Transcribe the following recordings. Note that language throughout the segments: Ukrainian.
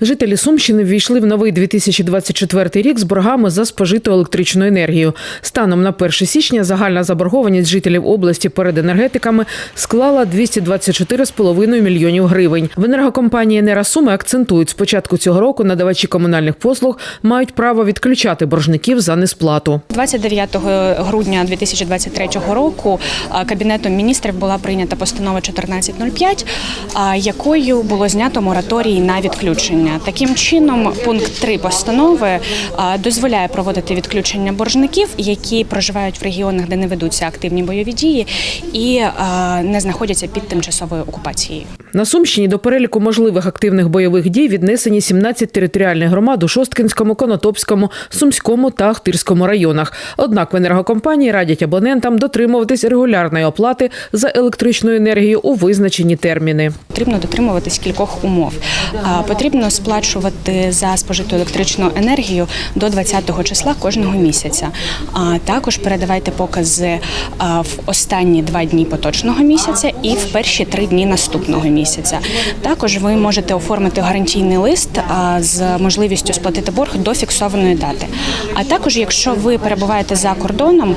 Жителі Сумщини ввійшли в новий 2024 рік з боргами за спожиту електричну енергію. Станом на 1 січня загальна заборгованість жителів області перед енергетиками склала 224,5 мільйонів гривень. В енергокомпанії «Енеросуми» акцентують, з початку цього року надавачі комунальних послуг мають право відключати боржників за несплату. 29 грудня 2023 року Кабінетом міністрів була прийнята постанова 1405, а, якою було знято мораторій на відключення. Таким чином, пункт 3 постанови дозволяє проводити відключення боржників, які проживають в регіонах, де не ведуться активні бойові дії і не знаходяться під тимчасовою окупацією. На Сумщині до переліку можливих активних бойових дій віднесені 17 територіальних громад у Шосткинському, Конотопському, Сумському та Ахтирському районах. Однак в енергокомпанії радять абонентам дотримуватись регулярної оплати за електричну енергію у визначені терміни. Потрібно дотримуватись кількох умов. Потрібно сплачувати за спожиту електричну енергію до 20 числа кожного місяця. А також передавайте покази в останні два дні поточного місяця і в перші три дні наступного місяця. Також ви можете оформити гарантійний лист з можливістю сплатити борг до фіксованої дати. А також, якщо ви перебуваєте за кордоном,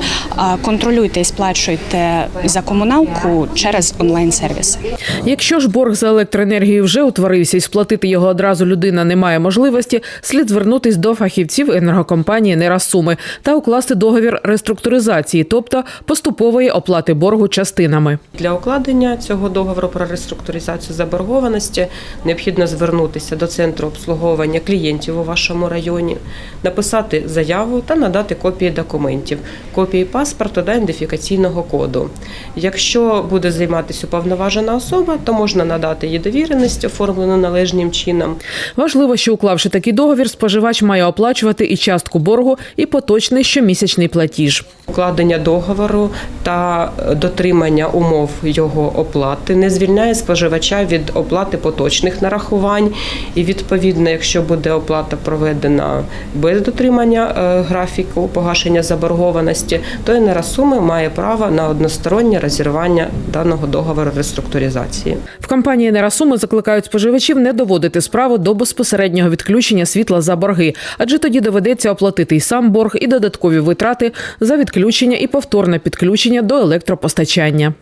контролюйте і сплачуйте за комуналку через онлайн-сервіси. Якщо ж борг за електроенергію вже утворився і сплатити його одразу людина не має можливості, слід звернутись до фахівців енергокомпанії «Нерасуми» та укласти договір реструктуризації, тобто поступової оплати боргу частинами. Для укладення цього договору про реструктуризацію заборгованості необхідно звернутися до центру обслуговування клієнтів у вашому районі, написати заяву та надати копії документів, копії паспорту та ідентифікаційного коду. Якщо буде займатися уповноважена особа, то можна надати її довіреність, оформлену належним чином. Важливо, що уклавши такий договір, споживач має оплачувати і частку боргу, і поточний щомісячний платіж. Укладення договору та дотримання умов його оплати не звільняє споживача від оплати поточних нарахувань. І відповідно, якщо буде оплата проведена без дотримання е, графіку погашення заборгованості, то енеросуми має право на одностороннє розірвання даного договору реструктуризації. В компанії «Енеросуми» закликають споживачів не доводити справу до безпосереднього відключення світла за борги, адже тоді доведеться оплатити і сам борг, і додаткові витрати за відключення і повторне підключення до електропостачання.